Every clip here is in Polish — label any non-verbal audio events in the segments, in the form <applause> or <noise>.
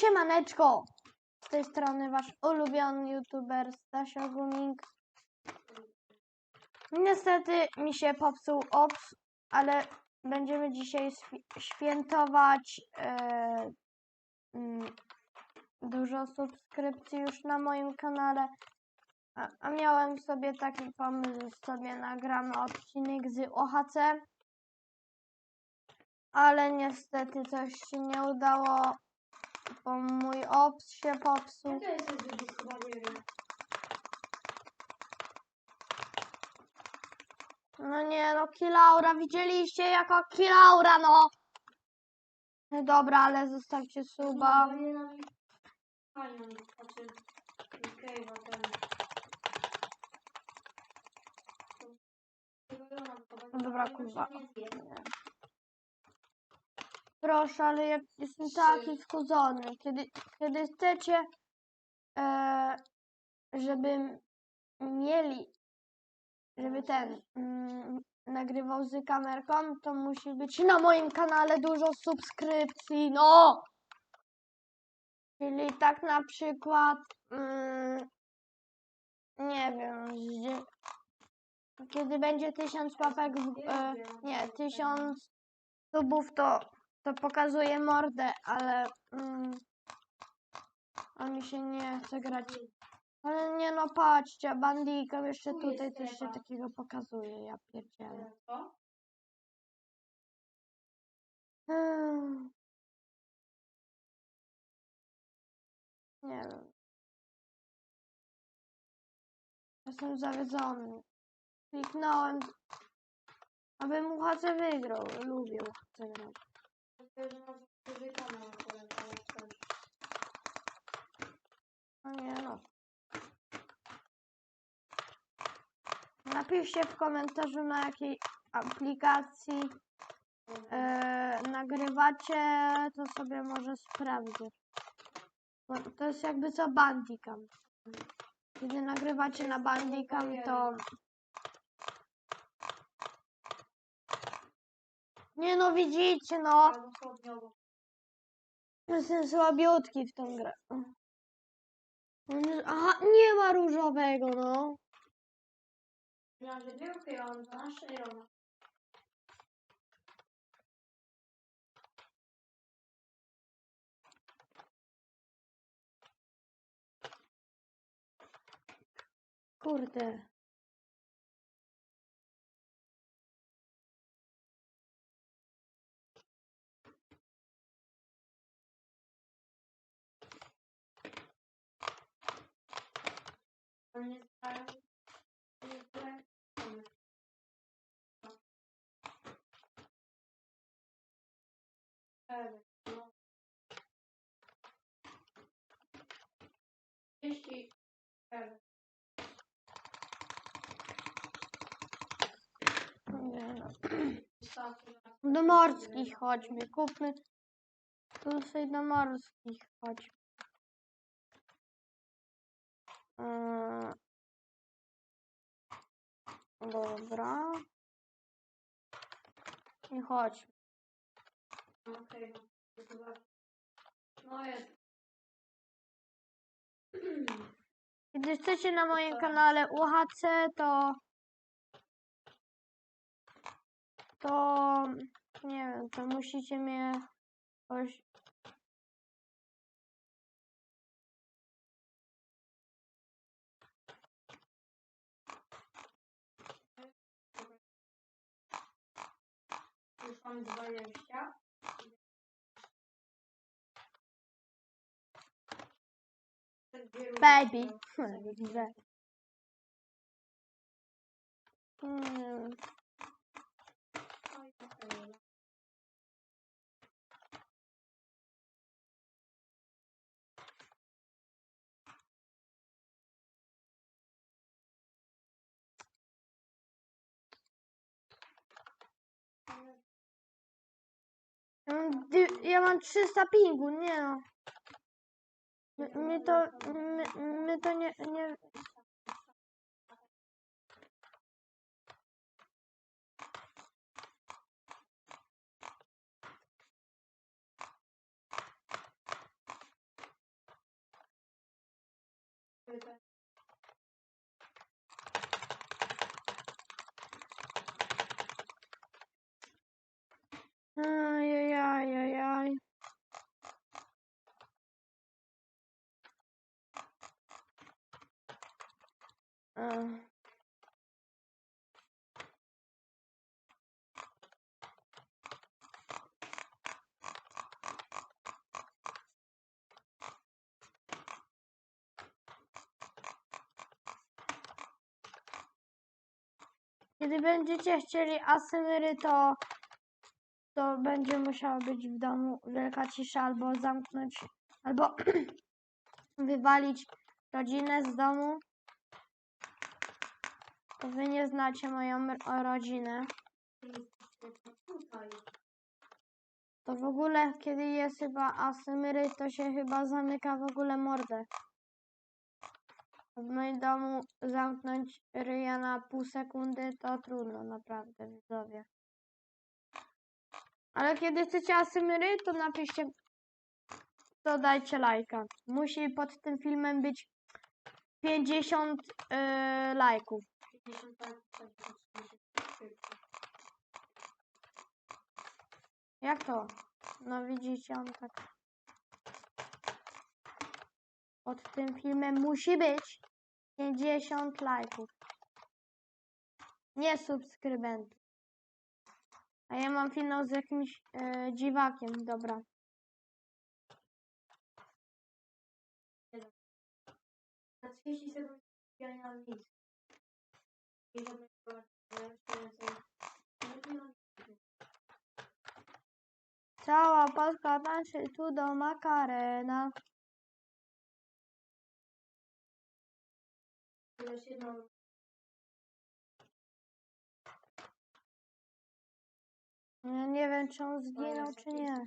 siemaneczko! Z tej strony wasz ulubiony youtuber Stasio Guming. Niestety mi się popsuł ops, ale będziemy dzisiaj świ- świętować mm, dużo subskrypcji już na moim kanale. A, a miałem sobie taki pomysł, sobie nagramy odcinek z OHC. Ale niestety coś się nie udało, bo mój ops się popsuł. to jest żeby chyba nie wiem. No nie no, Kilaura, widzieliście jaka Kilaura, no! No dobra, ale zostawcie suba. No dobra, kurwa. Proszę, ale ja jestem taki wkurzony. Kiedy, kiedy chcecie, e, żeby mieli, żeby ten mm, nagrywał z kamerką, to musi być na moim kanale dużo subskrypcji, no! Czyli tak na przykład, mm, nie wiem, że, kiedy będzie tysiąc łapek, w, e, nie, tysiąc subów, to, to pokazuje mordę, ale mm, a mi się nie chce grać. Ale nie no, patrzcie, bandikom jeszcze Tu tutaj coś się takiego pokazuje, ja pierdzielę. Hmm. Nie wiem. Jestem zawiedzony. Kliknąłem, aby UHC wygrał. Lubię UHC grać. Nie no. Napiszcie w komentarzu na jakiej aplikacji e, nagrywacie, to sobie może sprawdzę. Bo to jest jakby co Bandicam. Kiedy nagrywacie na Bandicam, to... Nie no, widzicie no! Jestem słabiutki w tą grę. Aha, nie ma różowego, no. Miałam, że był Kejon, 12 Irona. Kurde. On nie sprawił. Nie sprawił. No. Jeśli Nie no. wystarczy, Do morskich Dobra. I chodźmy. Okej, no. No jest. Kiedy chcecie na moim kanale UHC, to to nie wiem, to musicie mnie jakoś mam 20. Baby. Hmm. Ja mam dy- Ja mam 300 pingu, nie no. My, my to, my, my to nie, nie... E, Kiedy będziecie chcieli asymery, to, to będzie musiała być w domu wielka cisza, albo zamknąć, albo <clears throat> wywalić rodzinę z domu. To wy nie znacie moją rodzinę. To w ogóle, kiedy jest chyba asymery, to się chyba zamyka w ogóle mordę. W moim domu zamknąć ryja na pół sekundy to trudno, naprawdę, widzowie. Ale kiedy chcecie asymery, to napiszcie, to dajcie lajka. Musi pod tym filmem być 50 yy, lajków. 50 tak, 40. Jak to? No widzicie, on tak. Pod tym filmem musi być 50 lajków. Nie subskrybentów. A ja mam finał z jakimś e, dziwakiem, dobra. Na 30 sekund ja nie mam nic. Cała Polska tańczy tu do Makarena. Jedno. Ja nie wiem, czy on zginął, czy nie.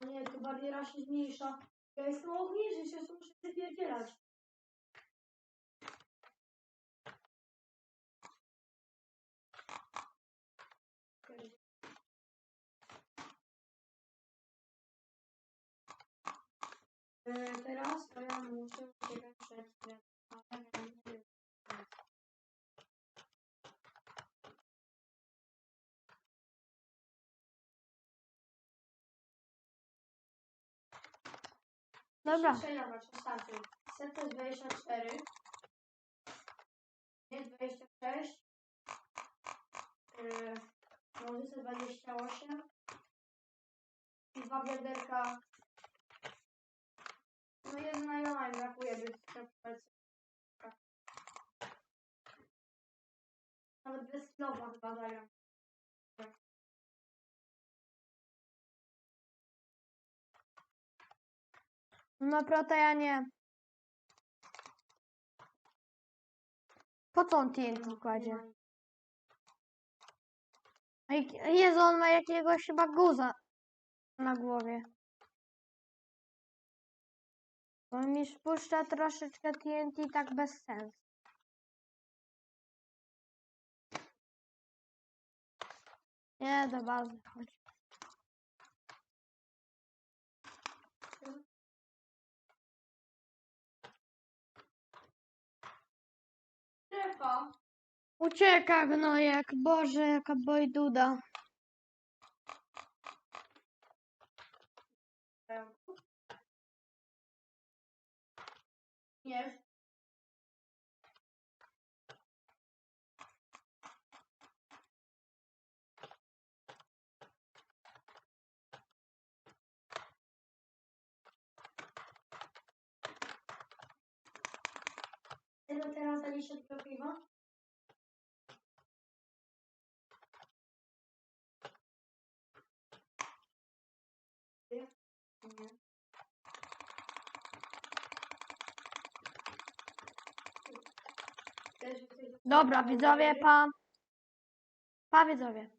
Nie, to bariera się zmniejsza. Ja jestem ogniszy, się muszę wypierdzielać. E, Teraz to ja muszę uciekać przed ale ja nie wiem. Dobra, Przejmować, wystarczy. Set to jest 24. Jest 26. Yy, Nożyce 28. I dwa wiaderka. Kilowa chyba dają. no prota ja nie. Po co on TNT kładzie? Jezu, on ma jakiegoś chyba guza na głowie. On mi spuszcza troszeczkę TNT tak bez sensu. Nie, do bazy chodź. Strefa. Ucieka gnojek, Boże, jaka bojduda. Nie. Ile teraz zaliście do piwa? Nie. Też jesteś- Dobra, widzowie, pa. Pa, widzowie.